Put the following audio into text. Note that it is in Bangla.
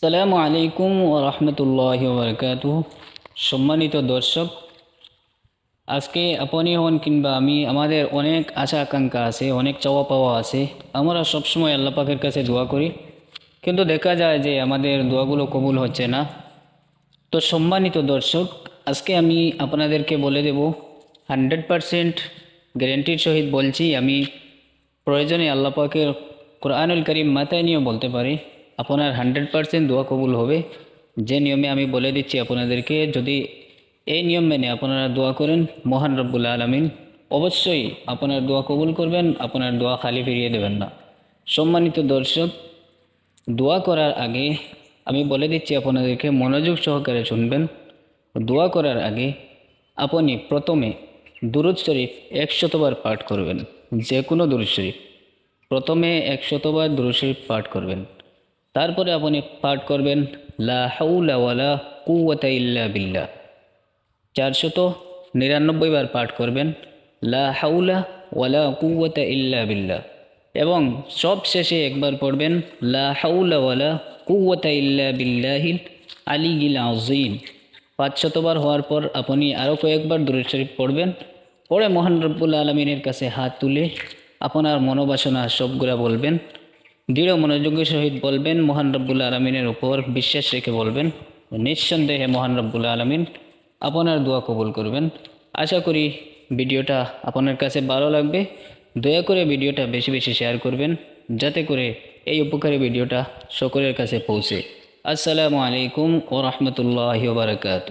সালামু আলাইকুম ও রহমতুল্লাহ বরকাত সম্মানিত দর্শক, আজকে আপনি হন কিংবা আমি, আমাদের অনেক আশা আকাঙ্ক্ষা আছে, অনেক চাওয়া পাওয়া আছে। আমরা সবসময় আল্লাহ পাকের কাছে দোয়া করি। কিন্তু দেখা যায় যে আমাদের দোয়াগুলো কবুল হচ্ছে না। তো সম্মানিত দর্শক, আজকে আমি আপনাদেরকে বলে দেব, হান্ড্রেড পারসেন্ট গ্যারেন্টির সহিত বলছি, আমি প্রয়োজনে আল্লাহ পাকের কোরআনুল করিম মাথায় নিয়েও বলতে পারি। আপনার হান্ড্রেড পারসেন্ট দোয়া কবুল হবে। যে নিয়মে আমি বলে দিচ্ছি আপনাদেরকে, যদি এই নিয়ম মেনে আপনারা দোয়া করেন, মহান রব্বুল আলমিন, অবশ্যই আপনার দোয়া কবুল করবেন, আপনার দোয়া খালি ফিরিয়ে দেবেন না। সম্মানিত দর্শক, দোয়া করার আগে আমি বলে দিচ্ছি আপনাদেরকে, মনোযোগ সহকারে শুনবেন। দোয়া করার আগে আপনি প্রথমে দুরুদ শরীফ একশতবার পাঠ করবেন যে কোনো দুরুদ শরীফ। প্রথমে একশতবার দুরুদ শরীফ পাঠ করবেন। তারপরে আপনি পাঠ করবেন, লা হাউলা ওয়ালা কুওয়াতা ইল্লা বিল্লাহ। চারশত নিরানব্বই বার পাঠ করবেন, লা হাউলা ওয়ালা কুওয়াতা ইল্লা বিল্লাহ। এবং সব শেষে একবার পড়বেন, লা হাউলা ওয়ালা কুওয়াতা ইল্লা বিল্লাহিল আলিগিল আজিম পাঁচশতবার হওয়ার পর আপনি আরও কয়েকবার দূরের শরীফ পড়বেন পরে মহান রব্বুল আলমিনের কাছে হাত তুলে আপনার মনোবাসনা সবগুলা বলবেন দৃঢ় মনোযোগের সহিত বলবেন, মহান রব্বুল আলমিনের উপর বিশ্বাস রেখে বলবেন। নিঃসন্দেহে মহান রব্বুল আলমিন আপনার দোয়া কবুল করবেন। আশা করি ভিডিওটা আপনার কাছে ভালো লাগবে। দয়া করে ভিডিওটা বেশি বেশি শেয়ার করবেন, যাতে করে এই উপকারী ভিডিওটা সকলের কাছে পৌঁছে। আসসালামু আলাইকুম ও রহমতুল্লাহ বারকাত